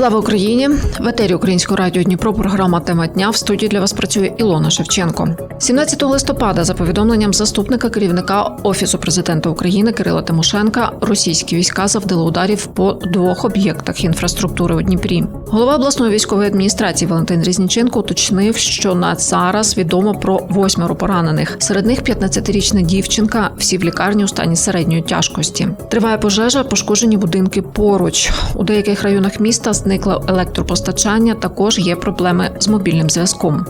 Слава Україні! В етері Українського радіо Дніпро програма Тема дня в студії для вас працює Ілона Шевченко. 17 листопада, за повідомленням заступника керівника Офісу президента України Кирила Тимошенка, російські війська завдали ударів по двох об'єктах інфраструктури у Дніпрі. Голова обласної військової адміністрації Валентин Різніченко уточнив, що на зараз відомо про восьмеро поранених. Серед них 15-річна дівчинка. Всі в лікарні у стані середньої тяжкості. Триває пожежа, пошкоджені будинки поруч. У деяких районах міста зникло електропостачання. Також є проблеми з мобільним зв'язком.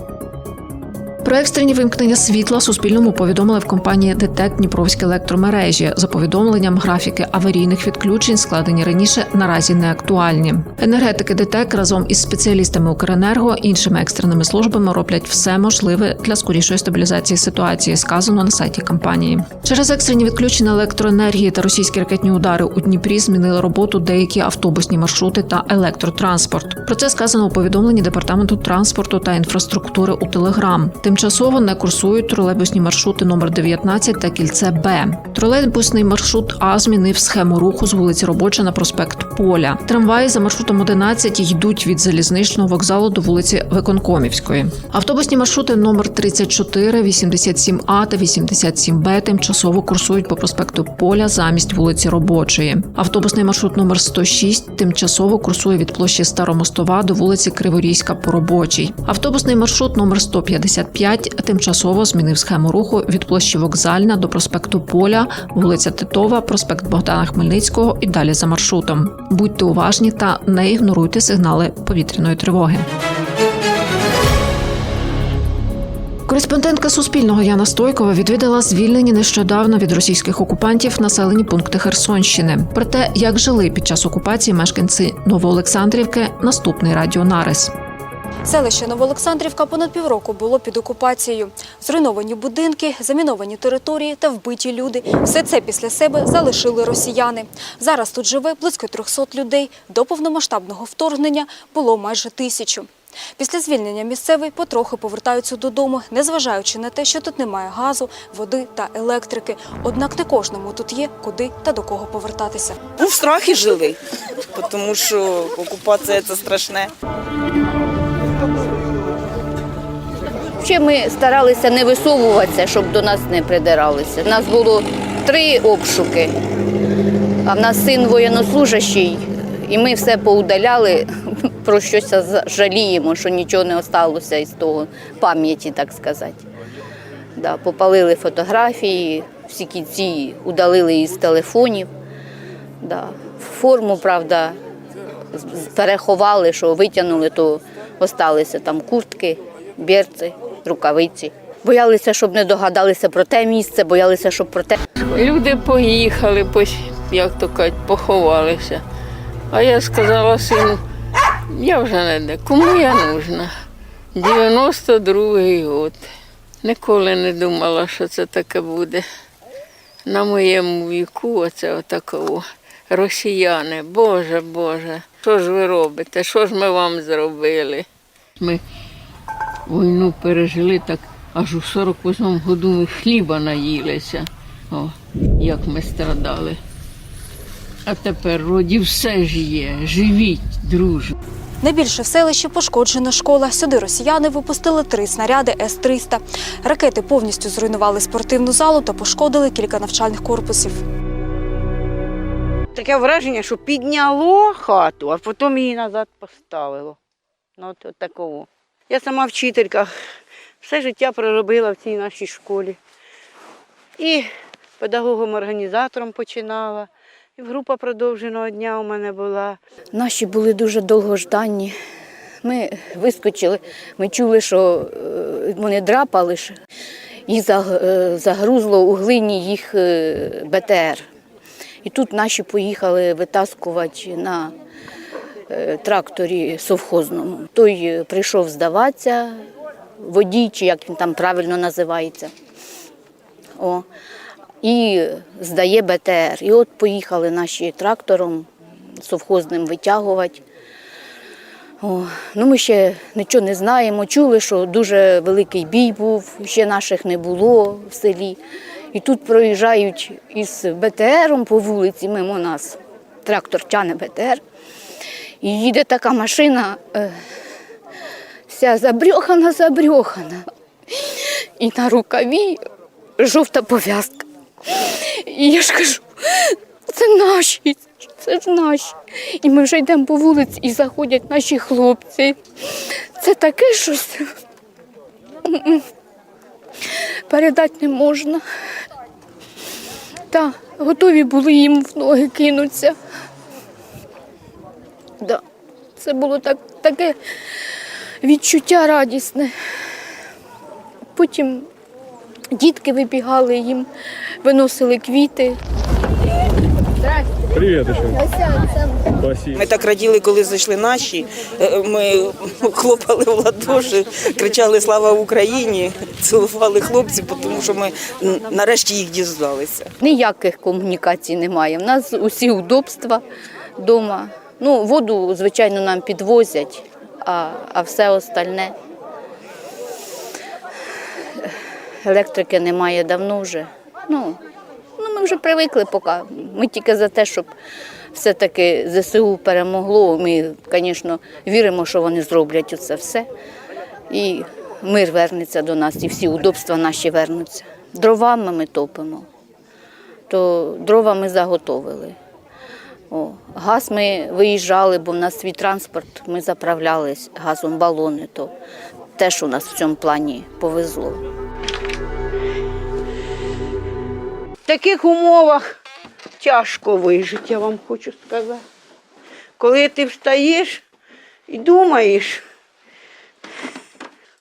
Про екстрені вимкнення світла Суспільному повідомили в компанії ДТЕК Дніпровські електромережі. За повідомленням, графіки аварійних відключень, складені раніше, наразі не актуальні. Енергетики ДТЕК разом із спеціалістами Укренерго іншими екстреними службами роблять все можливе для скорішої стабілізації ситуації, сказано на сайті компанії. Через екстрені відключення електроенергії та російські ракетні удари у Дніпрі змінили роботу деякі автобусні маршрути та електротранспорт. Про це сказано у повідомленні департаменту транспорту та інфраструктури у Телеграм. Тимчасово не курсують тролейбусні маршрути номер 19 та кільце Б. Тролейбусний маршрут А змінив схему руху з вулиці Робоча на проспект Поля. Трамваї за маршрутом 11 йдуть від залізничного вокзалу до вулиці Виконкомівської. Автобусні маршрути номер 34, 87А та 87Б тимчасово курсують по проспекту Поля замість вулиці Робочої. Автобусний маршрут номер 106 тимчасово курсує від площі Старомостова до вулиці Криворізька по робочій. Автобусний маршрут номер 155 тимчасово змінив схему руху від площі Вокзальна до проспекту Поля, вулиця Титова, проспект Богдана Хмельницького і далі за маршрутом. Будьте уважні та не ігноруйте сигнали повітряної тривоги. Кореспондентка Суспільного Яна Стойкова відвідала звільнені нещодавно від російських окупантів населені пункти Херсонщини. Про те, як жили під час окупації мешканці Новоолександрівки, наступний радіонарис. Селище Новоолександрівка понад півроку було під окупацією. Зруйновані будинки, заміновані території та вбиті люди. Все це після себе залишили росіяни. Зараз тут живе близько 300 людей. До повномасштабного вторгнення було майже тисячу. Після звільнення місцевий потрохи повертаються додому, незважаючи на те, що тут немає газу, води та електрики. Однак не кожному тут є куди та до кого повертатися. Ну, в страхі жили, тому що окупація це страшне. Ще ми старалися не висовуватися, щоб до нас не придиралися. У нас було три обшуки, а в нас син воєннослужащий, і ми все поудаляли, про щось жаліємо, що нічого не осталося із того пам'яті, так сказати. Да, попалили фотографії, всі кінці удалили із телефонів. Да. Форму, правда, переховали, що витягнули, то осталися там куртки, берці, рукавиці. Боялися, щоб не догадалися про те місце, боялися, щоб про те. Люди поїхали, як то кажуть, поховалися. А я сказала сину, я вже не де, кому я нужна? 92-й год. Ніколи не думала, що це таке буде. На моєму віку оце отаково. Росіяни, Боже, Боже, що ж ви робите? Що ж ми вам зробили? Ми війну пережили так, аж у 48-му году ми хліба наїлися. О, як ми страдали. А тепер роді все ж є. Живіть, друже. Найбільше в селищі пошкоджена школа. Сюди росіяни випустили три снаряди С-300. Ракети повністю зруйнували спортивну залу та пошкодили кілька навчальних корпусів. Таке враження, що підняло хату, а потім її назад поставило. Ну, от, от такого. Я сама вчителька, все життя проробила в цій нашій школі. І педагогом-організатором починала, і група продовженого дня у мене була. Наші були дуже довгожданні. Ми вискочили, ми чули, що е, вони драпали, заг- е, загрузло у глині їх е, БТР. І тут наші поїхали витаскувати на тракторі совхозному. Той е, прийшов здаватися, водій, чи як він там правильно називається. О, і здає БТР. І от поїхали наші трактором совхозним витягувати. О, ну ми ще нічого не знаємо. Чули, що дуже великий бій був, ще наших не було в селі. І тут проїжджають із БТРом по вулиці мимо нас. Трактор тяне БТР. Їде така машина, е, вся забрьохана, забрьохана. І на рукаві жовта пов'язка. І я ж кажу, це наші, це ж наші. І ми вже йдемо по вулиці і заходять наші хлопці. Це таке щось. Передати не можна. Та, готові були їм в ноги кинутися. Да. Це було так, таке відчуття радісне. Потім дітки вибігали їм, виносили квіти. Спасибо. Ми так раділи, коли зайшли наші. Е, Ми хлопали в ладоші, кричали Слава Україні, цілували хлопців, тому що ми нарешті їх дізналися. Ніяких комунікацій немає. У нас усі удобства вдома. Ну, воду, звичайно, нам підвозять, а, а все остальне. Електрики немає давно вже. Ну, ну, ми вже привикли поки. Ми тільки за те, щоб все-таки ЗСУ перемогло. Ми, звісно, віримо, що вони зроблять це все. І мир вернеться до нас, і всі удобства наші вернуться. Дровами ми топимо то дрова ми заготовили. О, газ ми виїжджали, бо в нас свій транспорт, ми заправлялись газом балони, то теж у нас в цьому плані повезло. В таких умовах тяжко вижити, я вам хочу сказати. Коли ти встаєш і думаєш,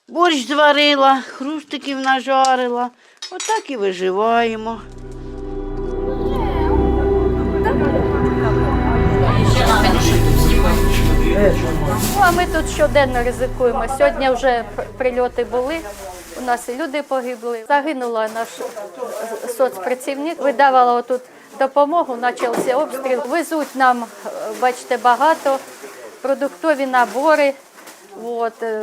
борщ зварила, хрустиків нажарила, отак і виживаємо. Ну, а ми тут щоденно ризикуємо. Сьогодні вже прильоти були. У нас і люди погибли. Загинула наш соцпрацівник. Видавала тут допомогу, почався обстріл. Везуть нам, е, бачите, багато продуктові набори. От, е,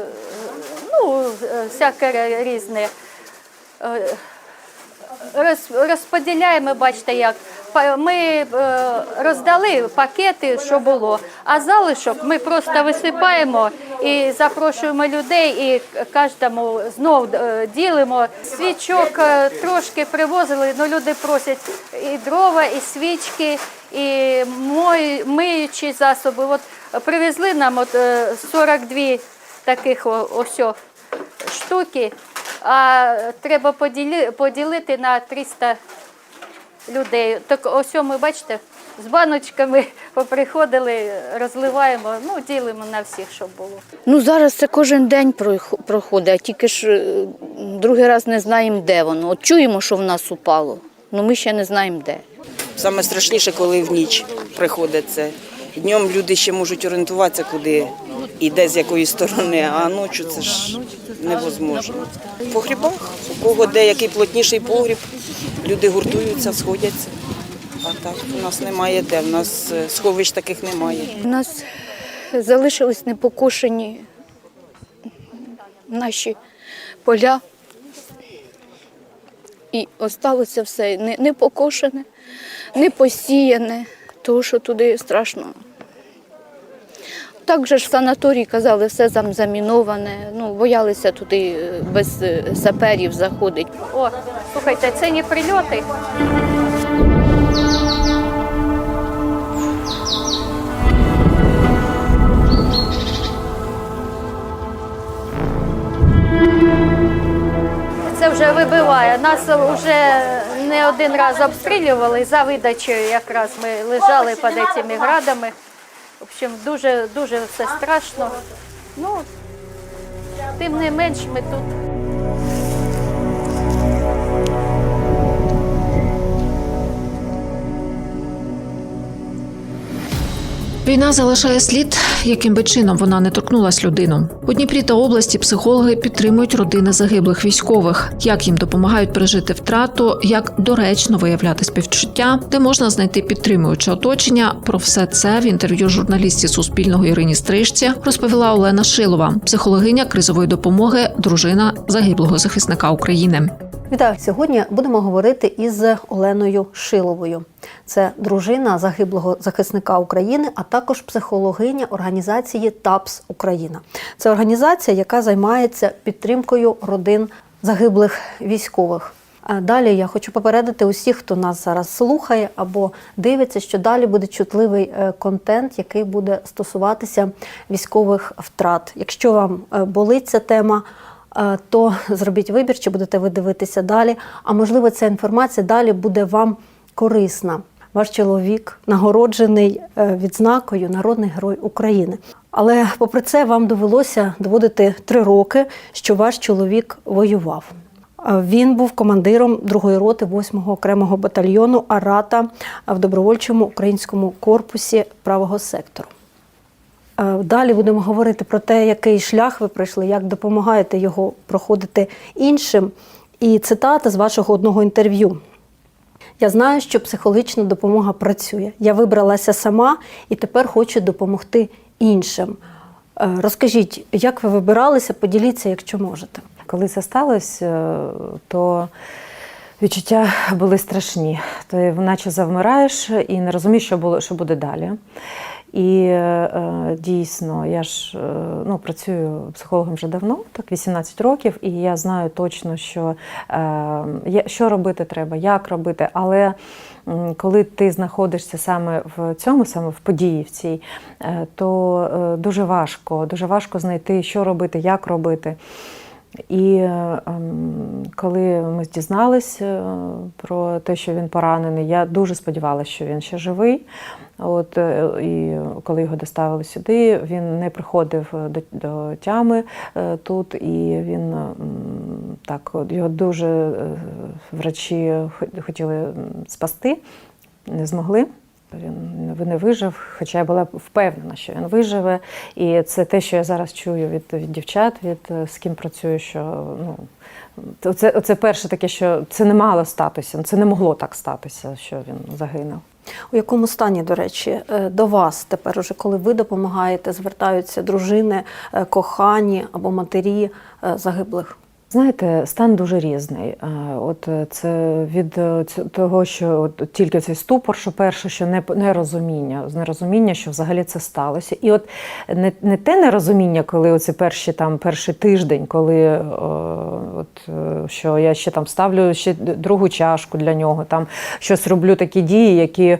ну, е, всяке різне. Розподіляємо, бачите, як ми е, роздали пакети, що було, а залишок ми просто висипаємо і запрошуємо людей, і кожному знов е, ділимо. Свічок е, трошки привозили, але люди просять і дрова, і свічки, і миючі засоби. От привезли нам от е, 42 таких ось штуки, а треба поділити на 300 людей. Так ось ми бачите, з баночками поприходили, розливаємо, ну ділимо на всіх, щоб було. Ну зараз це кожен день проходить, а тільки ж е, другий раз не знаємо, де воно. От чуємо, що в нас упало, але ми ще не знаємо де. Саме страшніше, коли в ніч приходить це. Днем люди ще можуть орієнтуватися, куди і де з якої сторони, а ночі це ж невозможно. В погрібах, у кого де який плотніший погріб, люди гуртуються, сходяться. А так у нас немає де, у нас е, сховищ таких немає. У нас залишились непокошені наші поля. І осталося все не, не покошене, не посіяне, тому що туди страшно. Так же ж в санаторії казали, все там заміноване. Ну, боялися туди е, без е, саперів заходити. О, слухайте, це не прильоти. Це вже вибиває. Нас вже не один раз обстрілювали за видачею. Якраз ми лежали під цими градами. В общем, дуже дуже все страшно. Ну, тим не менш, ми тут. Війна залишає слід, яким би чином вона не торкнулась людину. У Дніпрі та області психологи підтримують родини загиблих військових, як їм допомагають пережити втрату, як доречно виявляти співчуття, де можна знайти підтримуюче оточення. Про все це в інтерв'ю журналістці Суспільного Ірині Стрижці розповіла Олена Шилова, психологиня кризової допомоги, дружина загиблого захисника України. Вітаю! Сьогодні будемо говорити із Оленою Шиловою. Це дружина загиблого захисника України, а також психологиня організації ТАПС Україна. Це організація, яка займається підтримкою родин загиблих військових. Далі я хочу попередити усіх, хто нас зараз слухає або дивиться, що далі буде чутливий е, контент, який буде стосуватися військових втрат. Якщо вам е, болить ця тема, то зробіть вибір, чи будете ви дивитися далі. А можливо, ця інформація далі буде вам корисна. Ваш чоловік нагороджений е, відзнакою Народний герой України. Але попри це вам довелося доводити три роки, що ваш чоловік воював. Е, Він був командиром другої роти 8-го окремого батальйону Арата в добровольчому українському корпусі правого сектору. Е, Далі будемо говорити про те, який шлях ви пройшли, як допомагаєте його проходити іншим. І цитата з вашого одного інтерв'ю. Я знаю, що психологічна допомога працює. Я вибралася сама і тепер хочу допомогти іншим. Е, Розкажіть, як ви вибиралися, поділіться, якщо можете. Коли це сталося, то відчуття були страшні. Ти наче завмираєш і не розумієш, що було, що буде далі. І е, дійсно, я ж е, ну, працюю психологом вже давно, так 18 років, і я знаю точно, що, е, що робити треба, як робити. Але коли ти знаходишся саме в цьому, саме в події в цій, то дуже важко, дуже важко знайти, що робити, як робити. І ем, коли ми дізналися е, про те, що він поранений, я дуже сподівалася, що він ще живий. От, е, і коли його доставили сюди, він не приходив до, до тями е, тут, і він м, так, його дуже врачі хо- хотіли спасти, не змогли. Він не вижив, хоча я була впевнена, що він виживе. І це те, що я зараз чую від, від дівчат, від е, з ким працюю, що ну, оце, оце перше таке, що це не мало статися, це не могло так статися, що він загинув. У якому стані, до речі, е, до вас тепер, уже коли ви допомагаєте, звертаються дружини, е, кохані або матері загиблих? Знаєте, стан дуже різний. Е, От е, це від е, того, що от тільки цей ступор, що перше, що не нерозуміння, нерозуміння, що взагалі це сталося. І от не, не те нерозуміння, коли оці перші там перший тиждень, коли от, що я ще там ставлю ще другу чашку для нього, там щось роблю такі дії, які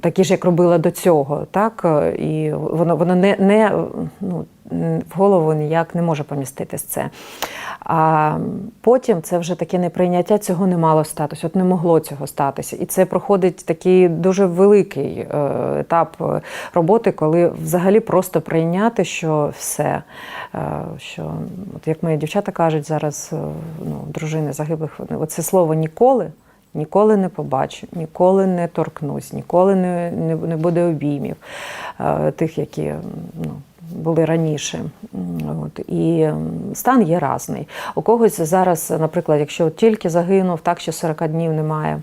такі ж, як робила до цього. Так? І воно, воно не, не ну, в голову ніяк не може поміститись це. А потім це вже таке неприйняття, цього не мало статися, от не могло цього статися. І це проходить такий дуже великий е, етап е, роботи, коли взагалі просто прийняти, що все, е, що от як мої дівчата кажуть зараз, ну, дружини загиблих, оце слово ніколи. Ніколи не побачу, ніколи не торкнусь, ніколи не, не, не буде обіймів тих, які ну, були раніше. От. І стан є разний. У когось зараз, наприклад, якщо тільки загинув, так що 40 днів немає.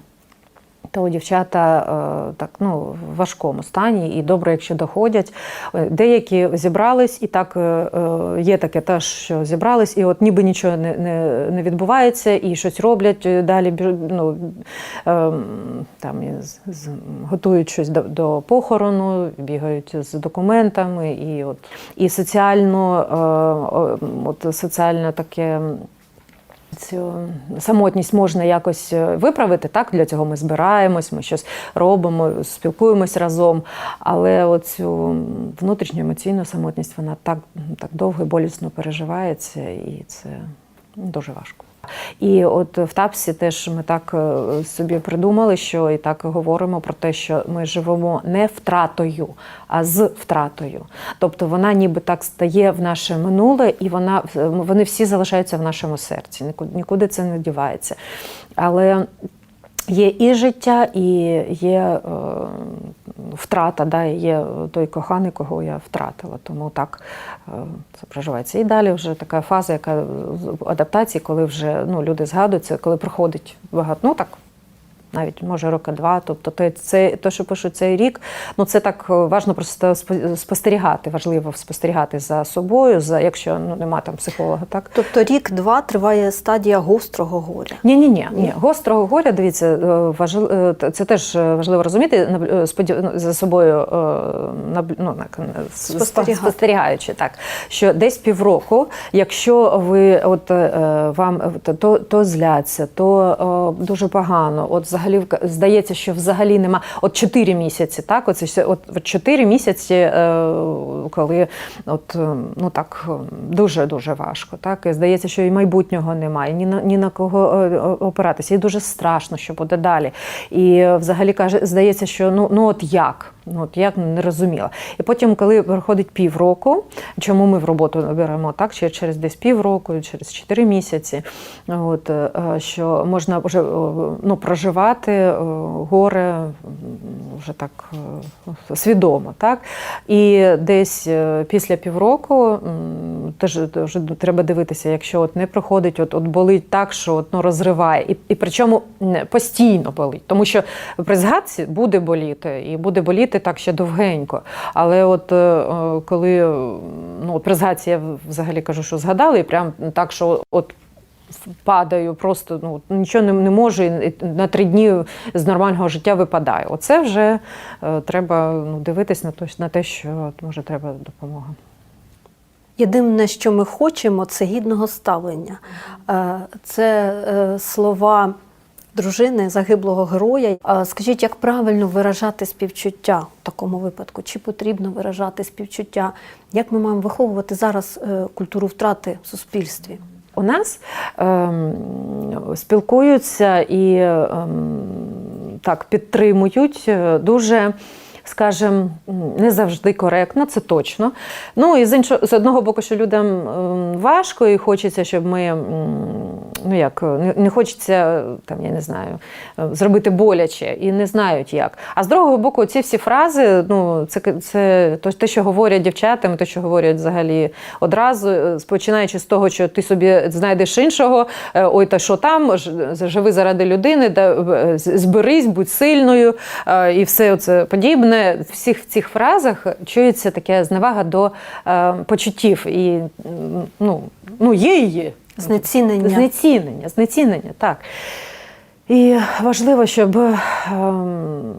То дівчата е, так ну в важкому стані, і добре, якщо доходять. Е, Деякі зібрались, і так е, є таке теж, що зібрались, і от ніби нічого не, не, не відбувається, і щось роблять далі. Ну, е, там готують щось до, до похорону, бігають з документами, і от і соціально, от соціально таке. Цю самотність можна якось е, виправити. Так, для цього ми збираємось, ми щось робимо, спілкуємось разом. Але оцю внутрішню емоційну самотність вона так, так довго і болісно переживається, і це дуже важко. І от в ТАПСі теж ми так е, собі придумали, що і так говоримо про те, що ми живемо не втратою, а з втратою. Тобто вона ніби так стає в наше минуле, і вона вони всі залишаються в нашому серці. Нікуди, це не дівається. Але Є і життя, і є е, втрата, да, є той коханий, кого я втратила. Тому так е, це проживається. І далі вже така фаза, яка адаптації, коли вже ну, люди згадуються, коли проходить багато, ну так. Навіть може роки два. Тобто, те, це те, що пишуть цей рік, ну це так е, важно просто спо- спостерігати. Важливо спостерігати за собою, за якщо ну нема там психолога, так Тобто рік-два триває стадія гострого горя. ні, ні, ні, ні. Гострого горя, дивіться, е, важли- е, це теж важливо розуміти, ну, за собою ну, так, Спостерігати. спостерігаючи, так, що десь півроку, якщо ви от вам то, то зляться, то дуже погано. От взагалі здається, що взагалі нема. От 4 місяці, так, оце от, от 4 місяці, е, коли от е, ну так дуже дуже важко. Так і здається, що і майбутнього немає, ні на ні на кого е, опиратися. І дуже страшно, що буде далі. І взагалі каже, здається, що ну ну от як? Ну от як не розуміла. І потім, коли проходить півроку, чому ми в роботу беремо так, ще через десь півроку, через 4 місяці, от е, що можна вже е, ну, проживати е, горе вже так свідомо, так? І десь після півроку теж, теж треба дивитися, якщо от не проходить, от, от болить так, що от, ну, розриває, і, і причому постійно болить, тому що при згадці буде боліти, і буде боліти так ще довгенько. Але от е, е, коли е, ну, при я взагалі кажу, що згадали, і прям так, що от падаю, просто ну, нічого не, не можу, і на три дні з нормального життя випадаю. Оце вже е, треба ну, дивитись на, то, на те, що може треба допомога. Єдине, що ми хочемо, це гідного ставлення. Це слова дружини загиблого героя. Скажіть, як правильно виражати співчуття в такому випадку? Чи потрібно виражати співчуття? Як ми маємо виховувати зараз е, культуру втрати в суспільстві? У нас ем, спілкуються і ем, так підтримують е, дуже. Скажем, не завжди коректно, це точно. Ну і з іншого з одного боку, що людям ем, важко, і хочеться, щоб ми ну як не, хочеться там, я не знаю, е, зробити боляче і не знають як. А з другого боку, ці всі фрази, ну це це те, що говорять дівчатам, те, що говорять взагалі одразу, е, починаючи з того, що ти собі знайдеш іншого, е, ой, та що там, живи заради людини, да, е, зберись, будь сильною е, і все це подібне. В всіх цих фразах чується таке зневага до е, почуттів. І ну, ну є і є. Знецінення. Знецінення, знецінення, так. І важливо, щоб. ем,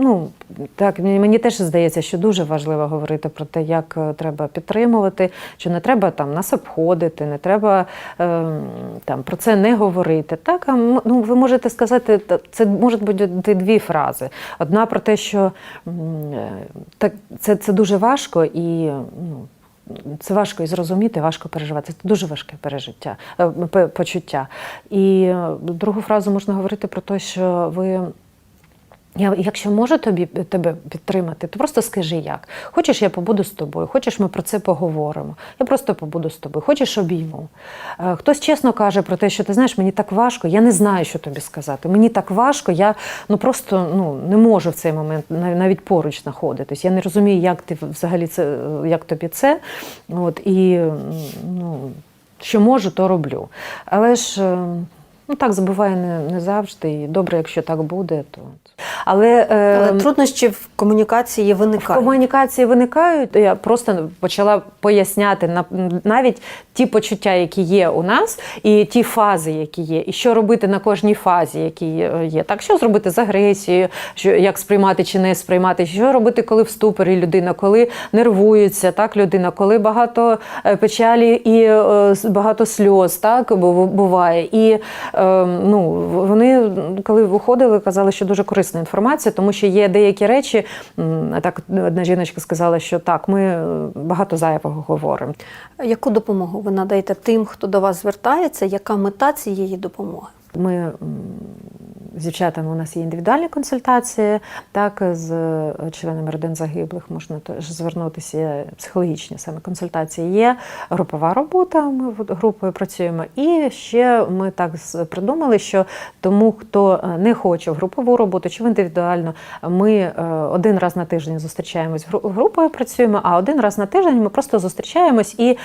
Ну, так, мені теж здається, що дуже важливо говорити про те, як е, треба підтримувати, що не треба там нас обходити, не треба ем, там про це не говорити. Так, а ну, ви можете сказати, це можуть бути дві фрази. Одна про те, що е, так, це, це дуже важко і ну, це важко і зрозуміти, важко переживати. Це дуже важке пережиття, е, почуття. І другу фразу можна говорити про те, що ви. Я, якщо можу тобі тебе підтримати, то просто скажи як. Хочеш, я побуду з тобою, хочеш, ми про це поговоримо. Я просто побуду з тобою, хочеш обійму. Е, Хтось чесно каже про те, що ти знаєш, мені так важко, я не знаю, що тобі сказати. Мені так важко, я ну просто ну не можу в цей момент навіть поруч знаходитись. Я не розумію, як ти взагалі це, як тобі це. От і ну, що можу, то роблю. Але ж. е, Ну так забуває не, не завжди, і добре, якщо так буде, то але, е, Але труднощі в комунікації в комунікації виникають. Я просто почала поясняти на навіть ті почуття, які є у нас, і ті фази, які є, і що робити на кожній фазі, які є. Так, що зробити з агресією, що як сприймати чи не сприймати, що робити, коли в ступорі людина, коли нервується, так людина, коли багато е, печалі і е, багато сльоз, так бу- буває. І е, ну, вони, коли виходили, казали, що дуже корисна інформація, тому що є деякі речі. Так, одна жіночка сказала, що так, ми е, багато зайвого говоримо. Яку допомогу ви надаєте тим, хто до вас звертається? Яка мета цієї допомоги? Ми з дівчатами у нас є індивідуальні консультації, так з е, членами родин загиблих можна теж звернутися. Психологічні саме консультації є. Групова робота. Ми групою працюємо. І ще ми так придумали, що тому, хто е, не хоче в групову роботу чи в індивідуальну, ми е, один раз на тиждень зустрічаємось групою, працюємо, а один раз на тиждень ми просто зустрічаємось і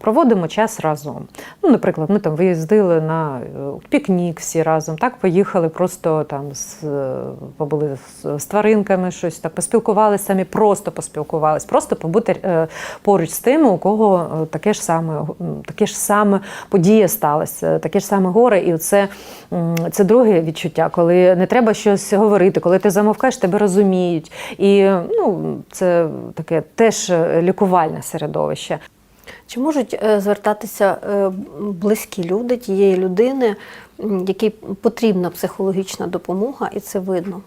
проводимо час разом. Ну, наприклад, ми там виїздили на пікнік всі разом, так поїхали просто там з е, побули з, тваринками, щось так поспілкувалися самі, просто поспілкувались, просто побути е, поруч з тими, у кого е, таке ж саме таке ж саме подія сталася, таке ж саме горе, і це, це друге відчуття, коли не треба щось говорити, коли ти замовкаєш, тебе розуміють. І ну, це таке теж лікувальне середовище. Чи можуть е, звертатися е, близькі люди тієї людини, м, якій потрібна психологічна допомога, і це видно?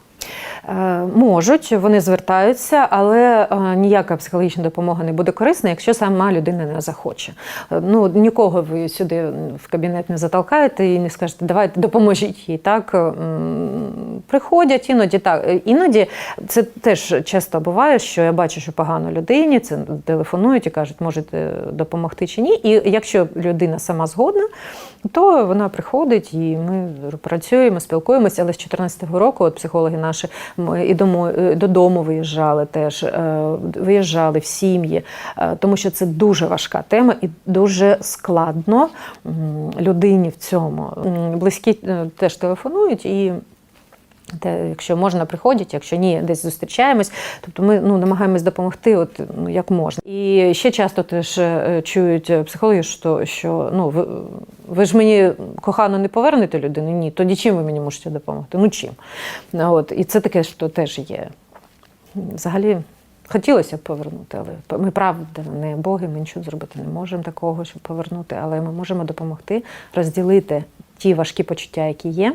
Е, Можуть, вони звертаються, але е, ніяка психологічна допомога не буде корисна, якщо сама людина не захоче. Е, Ну, нікого ви сюди в кабінет не затолкаєте і не скажете, давайте допоможіть їй. Так приходять іноді так. Іноді це теж часто буває, що я бачу, що погано людині, це телефонують і кажуть, можете допомогти чи ні. І якщо людина сама згодна, то вона приходить і ми працюємо, спілкуємося. Але з 2014 року от психологи наші і е, додому виїжджали теж, е, виїжджали в сім'ї, е, тому що це дуже важка тема і дуже складно людині в цьому. Близькі теж телефонують і. Те, якщо можна, приходять, якщо ні, десь зустрічаємось. Тобто ми ну, намагаємось допомогти, от, ну, як можна. І ще часто теж е, чують психологи, що, що ну, ви, ви ж мені кохано не повернете людину? Ні, тоді чим ви мені можете допомогти? Ну чим? От, і це таке, що теж є. Взагалі. Хотілося б повернути, але ми правда не боги, ми нічого зробити не можемо такого, щоб повернути, але ми можемо допомогти розділити ті важкі почуття, які є,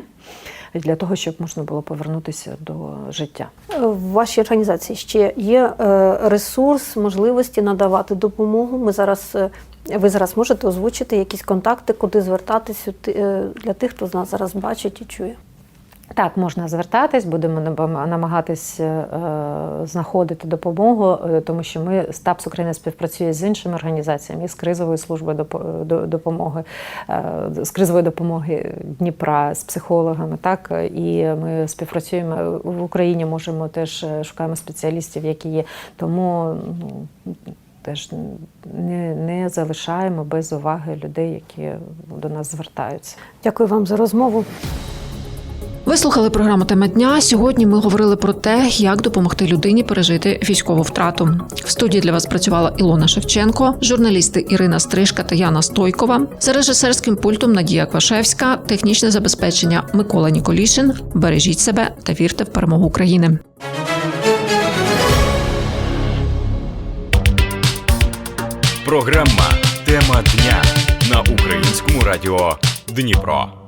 для того, щоб можна було повернутися до життя. В вашій організації ще є е, ресурс, можливості надавати допомогу. Ми зараз, е, ви зараз можете озвучити якісь контакти, куди звертатися е, для тих, хто з нас зараз бачить і чує. Так, можна звертатись, будемо намагатись е, знаходити допомогу, е, тому що ми СТАПС Україна співпрацює з іншими організаціями, з кризовою службою до- допомоги, е, з кризової допомоги Дніпра, з психологами. Так і ми співпрацюємо в Україні. Можемо теж е, шукаємо спеціалістів, які є. Тому ну. Теж не, не залишаємо без уваги людей, які до нас звертаються. Дякую вам за розмову. Ви слухали програму Тема дня. Сьогодні ми говорили про те, як допомогти людині пережити військову втрату. В студії для вас працювала Ілона Шевченко, журналісти Ірина Стрижка та Яна Стойкова. За режисерським пультом Надія Квашевська, технічне забезпечення Микола Ніколішин. Бережіть себе та вірте в перемогу України. Програма Тема дня на українському радіо Дніпро.